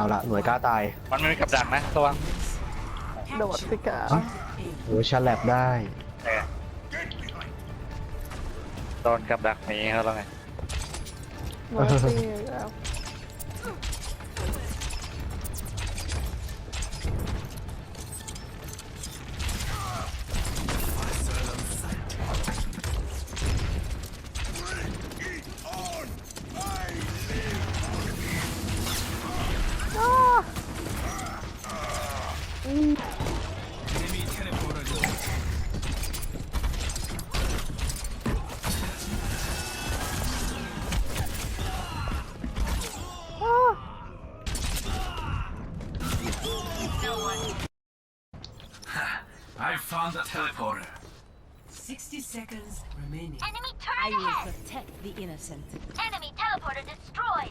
เอาละหน่วยกล้าตายมันไม่มีกับดักนะระวังโดดสิกาโอ้ฉลับได้เออโดนกับดักหนีเขาแล้วไงเมอร์ซี่แล้ว I found the teleporter. 60 seconds remaining. Enemy I turret will ahead! protect the innocent. Enemy teleporter destroyed!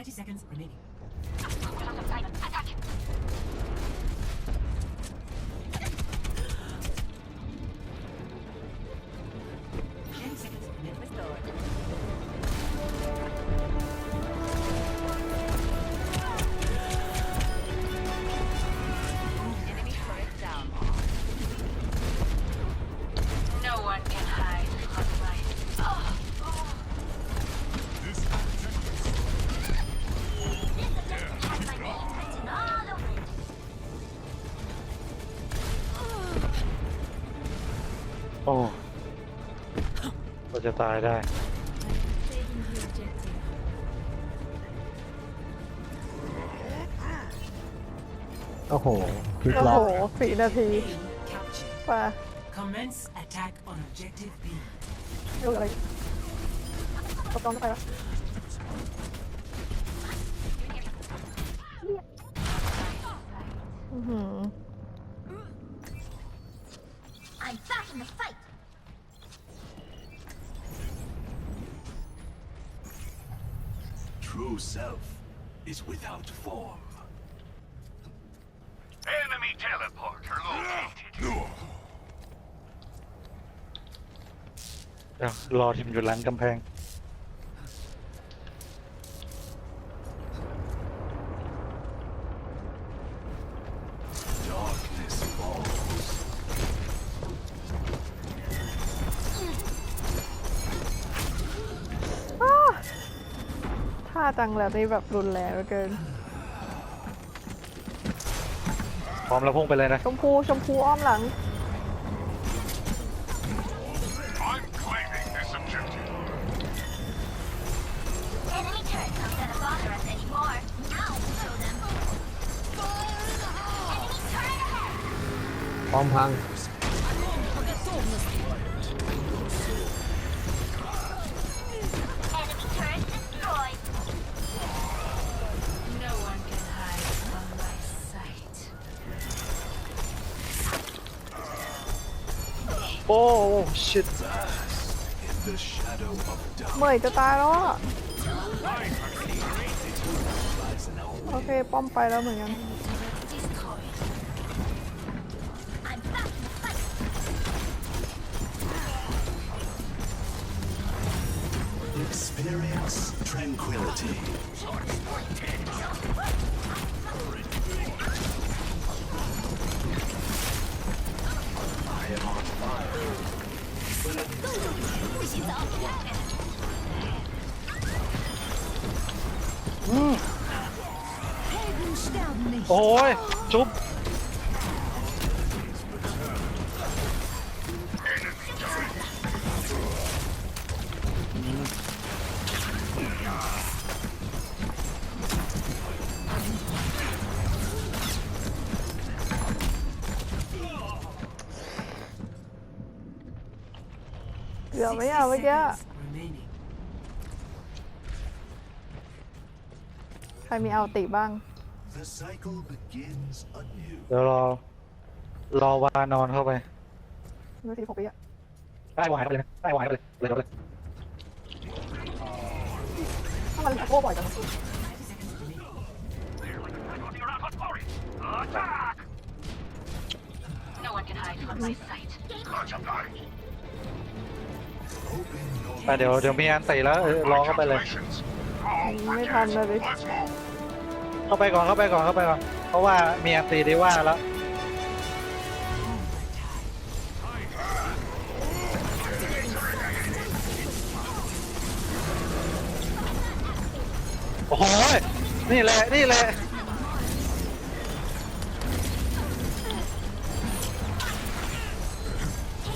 Thirty seconds remaining. โอ้ก็จะตายได้ โอ้โหพลิกโอ้ล็อโหกสี่นาที Captured. ป่ะ Commence attack on objective B. เรื่องอะไรตบต้องไปวะ True self is without form. Enemy teleporter located. เดี๋ยวรอทีมอยู่หลังกำแพง จังแล้วนี่แบบรุนแรงเหลือเกิน พร้อมแล้วพุ่งไปเลยนะ ชมพูชมพูอ้อมหลัง I'm claiming this objective. Enemy turret not gonna bother us anymore. Now we'll show them. Enemy turret ahead! พร้อมพัง โอ้ชิต In the shadow of dark เมื่อยจะตายแล้วอ่ะ โอเค ป้อมไปแล้วเหมือนกัน Destroyed. I'm back in the fight! experience tranquility. โอ้ย จุ๊บ เกือบไม่เอาเมื่อกี้ remaining. ใครมีเอาติบ้าง The cycle begins anew. เดี๋ยวรอ รอวานอนเข้าไปนาทีหกวิอะได้วายเข้าไปเลยนะได้วายเข้าไปเลยเลยเลยถ้ามันโอ้บ่อยจัง ไปเดี๋ยวเดี๋ยวมีอันตีแล้วเออรอเข้าไปเลย ไม่ทันเลยดิเข้าไปก่อนเข้าไปก่อนเข้าไปก่อนเพราะว่ามีอันตีดีว่าแล้วโอ้โหยนี่แหละนี่แหละ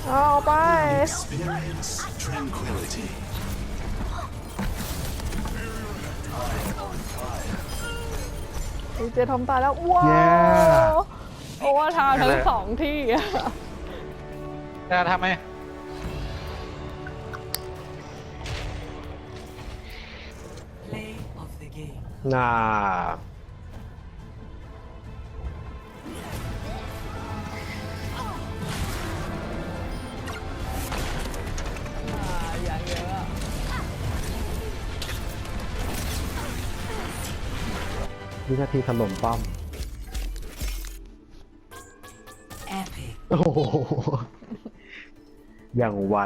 เอาไป experience tranquility. ดีเจทอมตายแล้ว ว้าแย่วโอเวอร์ไทม์ทั้งสองที่อะจะทำไหม Play of the game. น่า วินาทีถล่มป้อม Epic. โอ้โหอย่างไว